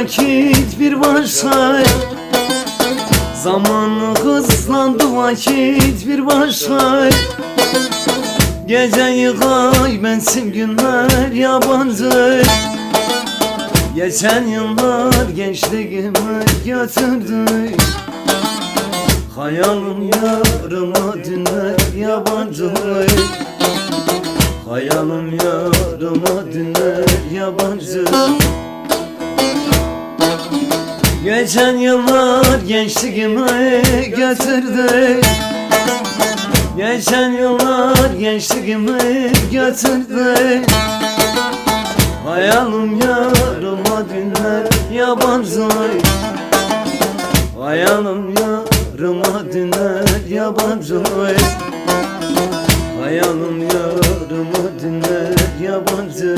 vakit bir başka Zaman hızlandı vakit bir başka Gece yıkay bensin günler yabancı. Geçen yıllar gençliğimi götürdü. Hayalim yarıma dünler yabancı. Hayalim yarıma dünler yabancı Geçen yıllar gençliğimi götürdü Geçen yıllar gençliğimi götürdü Hayalim yarıma dünler yabancı Hayalim yarıma dünler yabancı Hayalim yarıma dünler yabancı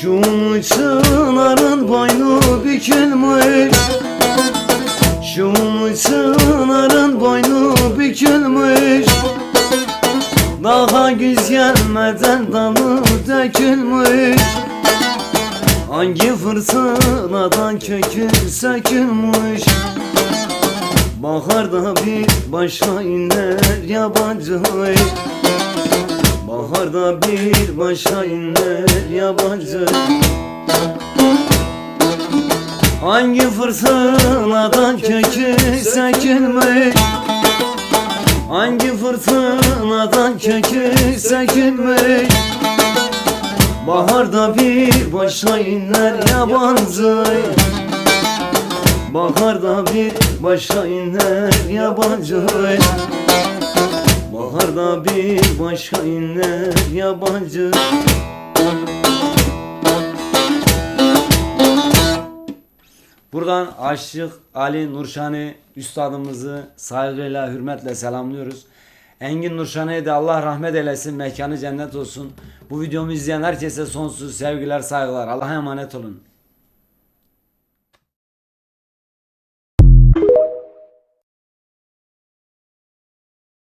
Şu çınarın boynu bükülmüş. Şu çınarın boynu bükülmüş. Daha güz gelmeden dalı dökülmüş. Hangi fırtınadan kökü sökülmüş? Baharda bir başa iner yabancı Baharda bir başa iner yabancı. Hangi fırtınadan kökü sökülmüş Hangi fırtınadan kökü sökülmüş Baharda bir başa iner yabancı. Baharda bir başa iner yabancı Baharda bir başka iner yabancı Buradan Aşık Ali Nurşani üstadımızı saygıyla, hürmetle selamlıyoruz. Engin Nurşani'ye de Allah rahmet eylesin, mekanı cennet olsun. Bu videomu izleyen herkese sonsuz sevgiler, saygılar. Allah'a emanet olun.